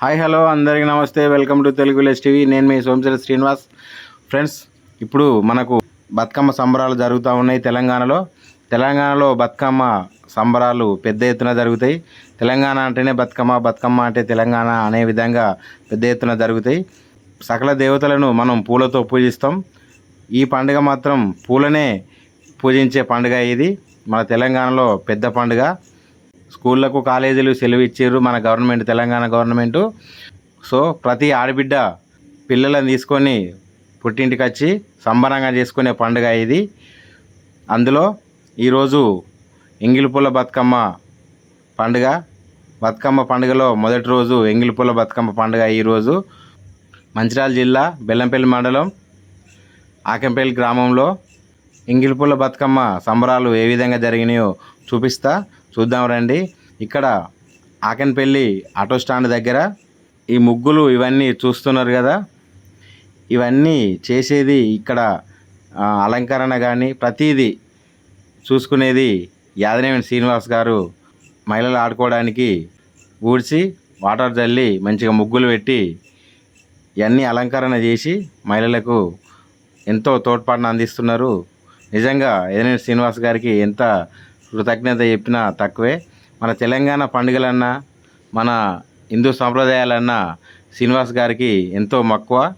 Hi hello అందరికీ నమస్తే. Welcome to Telugu village TV. నేను మీ సోమశర శ్రీనివాస్. ఫ్రెండ్స్ ఇప్పుడు మనకు బతుకమ్మ సంబరాలు జరుగుతూ ఉన్నాయి తెలంగాణలో. తెలంగాణలో బతుకమ్మ సంబరాలు పెద్ద ఎత్తున జరుగుతాయి. తెలంగాణ అంటేనే బతుకమ్మ బతుకమ్మ అంటే తెలంగాణ అనే విధంగా పెద్ద ఎత్తున జరుగుతాయి. సకల దేవతలను మనం పూలతో పూజిస్తాం. ఈ పండుగ మాత్రం పూలనే పూజించే పండుగ ఇది. మన తెలంగాణలో పెద్ద పండుగ. స్కూళ్ళకు కాలేజీలు సెలవు ఇచ్చారు మన గవర్నమెంట్ తెలంగాణ గవర్నమెంటు. సో ప్రతి ఆడబిడ్డ పిల్లలను తీసుకొని పుట్టింటికి వచ్చి సంబరంగా చేసుకునే పండుగ ఇది. అందులో ఈరోజు ఎంగిలిపూల బతుకమ్మ పండుగ. బతుకమ్మ పండుగలో మొదటి రోజు ఎంగిలిపూల బతుకమ్మ పండుగ ఈరోజు. మంచిర్యాల జిల్లా బెల్లంపల్లి మండలం ఆకంపల్లి గ్రామంలో ఇంగిలిపుల్ల బతుకమ్మ సంబరాలు ఏ విధంగా జరిగినాయో చూపిస్తా. చూద్దాం రండి. ఇక్కడ ఆకన్పల్లి ఆటో స్టాండ్ దగ్గర ఈ ముగ్గులు ఇవన్నీ చూస్తున్నారు కదా. ఇవన్నీ చేసేది ఇక్కడ అలంకరణ కానీ ప్రతీది చూసుకునేది యాదనేవిని శ్రీనివాస్ గారు. మహిళలు ఆడుకోవడానికి ఊడ్చి వాటర్ చల్లి మంచిగా ముగ్గులు పెట్టి ఇవన్నీ అలంకరణ చేసి మహిళలకు ఎంతో తోడ్పాటును అందిస్తున్నారు. నిజంగా ఏదైనా శ్రీనివాస్ గారికి ఎంత కృతజ్ఞత చెప్పినా తక్కువే. మన తెలంగాణ పండుగలన్నా మన హిందూ సాంప్రదాయాలన్నా శ్రీనివాస్ గారికి ఎంతో మక్కువ.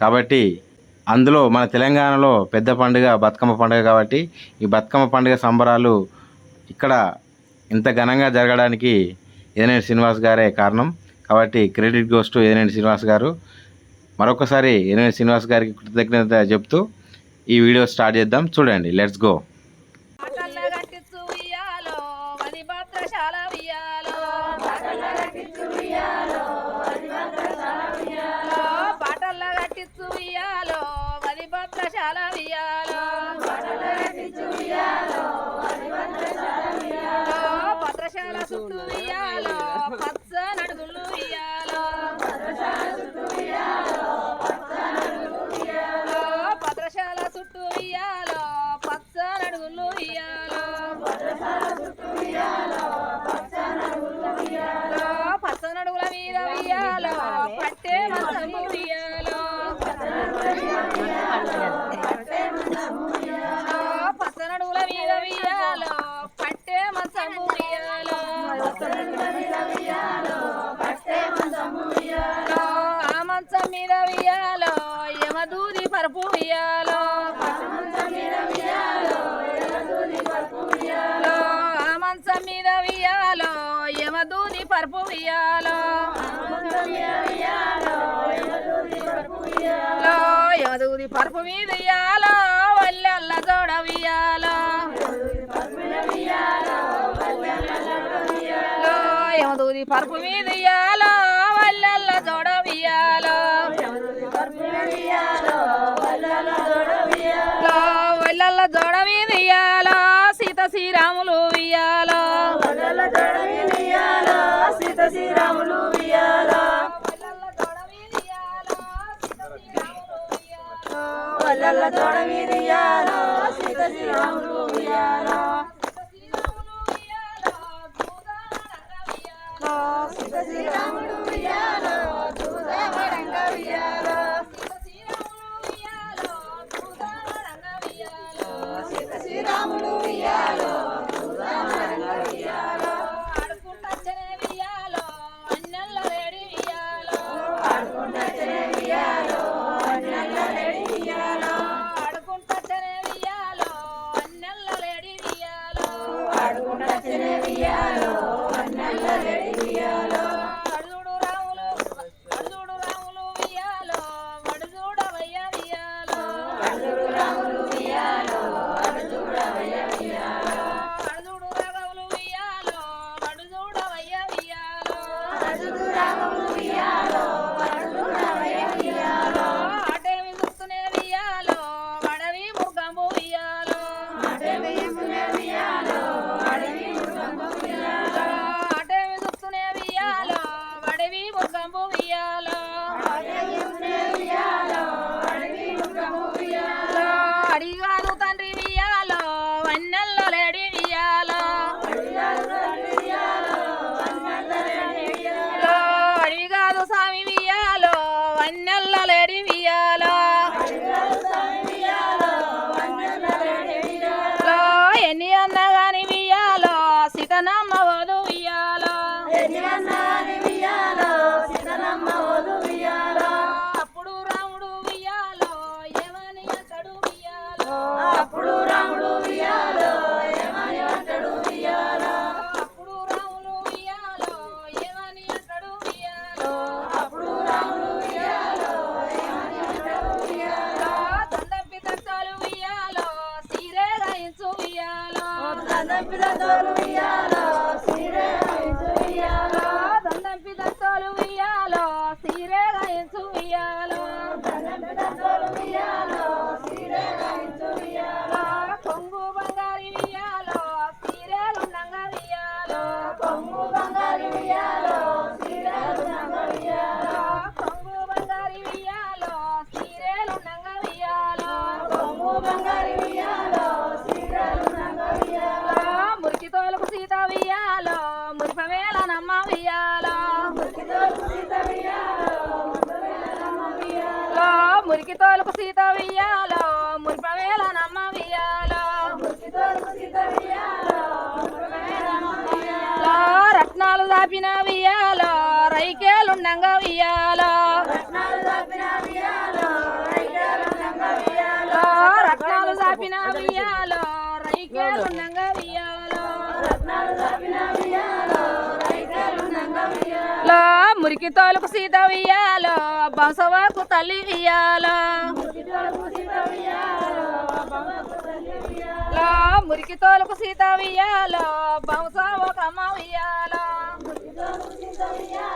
కాబట్టి అందులో మన తెలంగాణలో పెద్ద పండుగ బతుకమ్మ పండుగ కాబట్టి ఈ బతుకమ్మ పండుగ సంబరాలు ఇక్కడ ఇంత ఘనంగా జరగడానికి ఏదైనా శ్రీనివాస్ గారే కారణం. కాబట్టి క్రెడిట్ గోస్ టు ఏదైనా శ్రీనివాస్ గారు. మరొకసారి ఏదైనా శ్రీనివాస్ గారికి కృతజ్ఞత చెప్తూ ఈ వీడియో స్టార్ట్ చేద్దాం. చూడండి లెట్స్ గో. యమదూది పరుపు ఉయ్యాలో ఆ మంచం మీద ఉయ్యాలో యమదూది పరుపు ఉయ్యాలో యమదూది పరుపు మీద ఇయ్యాలో వల్లెల్ల జోడ ఉయ్యాలో యమదూది పరుపు మీద ఇయ్యాలో వల్లెల్ల జోడ వల్లెల్ల జోడ మీద ఉయ్యాలో సీత శ్రీరాములు ఉయ్యాలో వల్లల్ల తోడ మీదియాలో సీత చంపిన గౌరవ దాపిన వియాల రైకేలుండంగా వియాల రత్నాలు దాపిన వియాల రైకేలుండంగా వియాల మురికి తోలుకు సీత వియాల బసవకు తల్లి వియాల మురికి తోలుకు సీత వియాల బంసవకమ్మ వియాల so.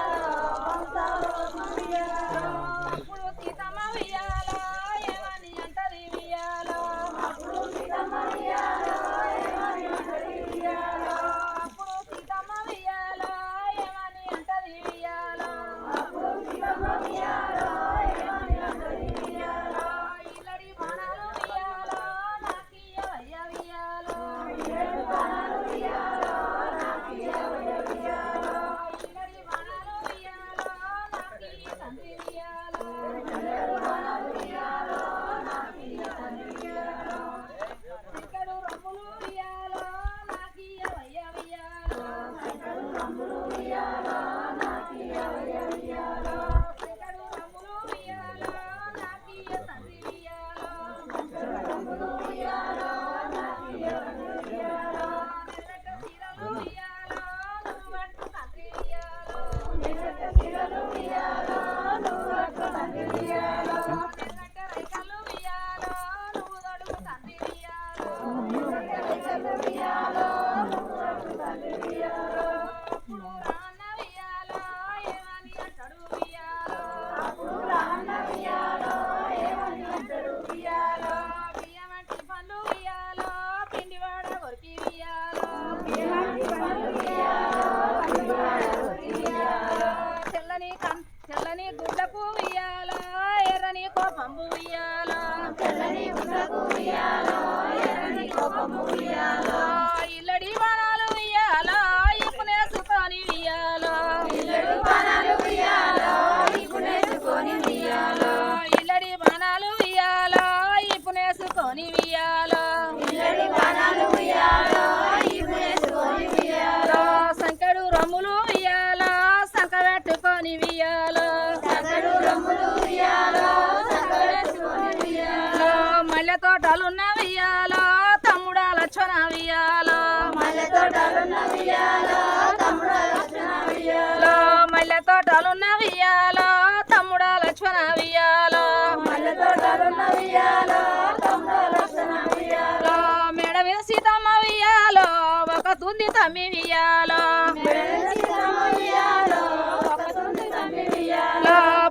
తెల్లని కం తెల్లని గుడ్డ పువ్వు ఇయ్యాల ఎర్రని కోపంబు ఇయ్యాల తెల్లని గుడ్డ పువ్వు ఎర్రని కోపంబు ఇయ్యాల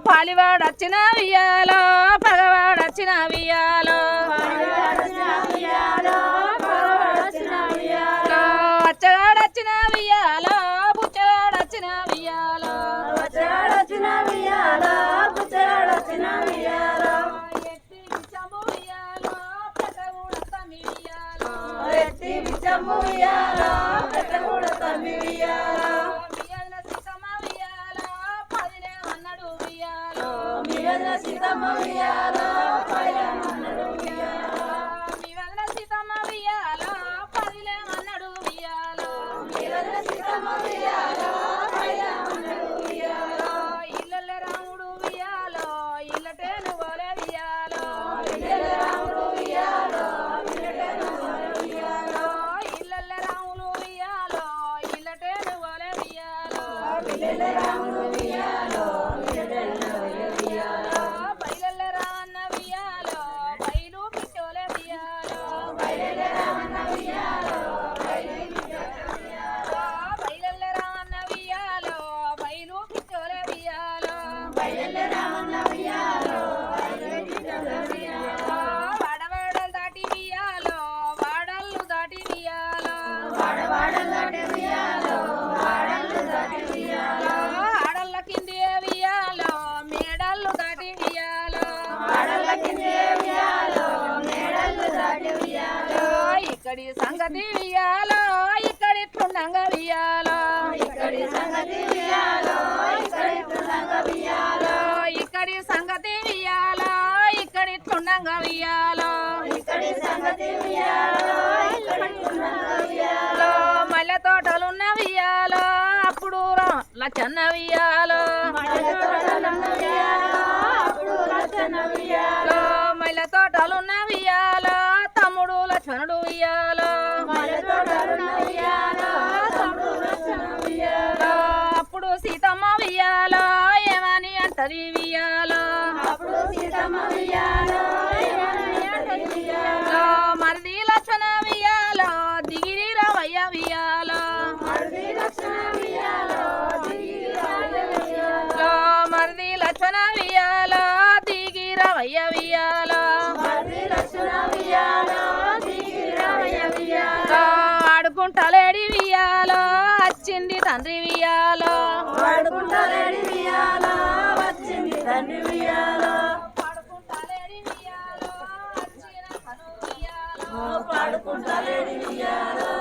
పాలివాడు వచ్చిన వియాలో పగవాడొచ్చిన వియాలో Hallelujah. సంగతి ఇక్కడ ఇక్కడి సంగతి ఇక్కడి సంగతి ఇక్కడి సంగతి మల్లె అప్పుడు లచ్చన్న మల్లె తోటలున్న తమ్ముడు లక్ష్మణుడు ఇయ్యాలో తండ్రి వియ్యాలో వాడుకుంటలేడి ఉయ్యాలో వచ్చింది తండ్రి పాడుకుంటలేడి వియ్యాలో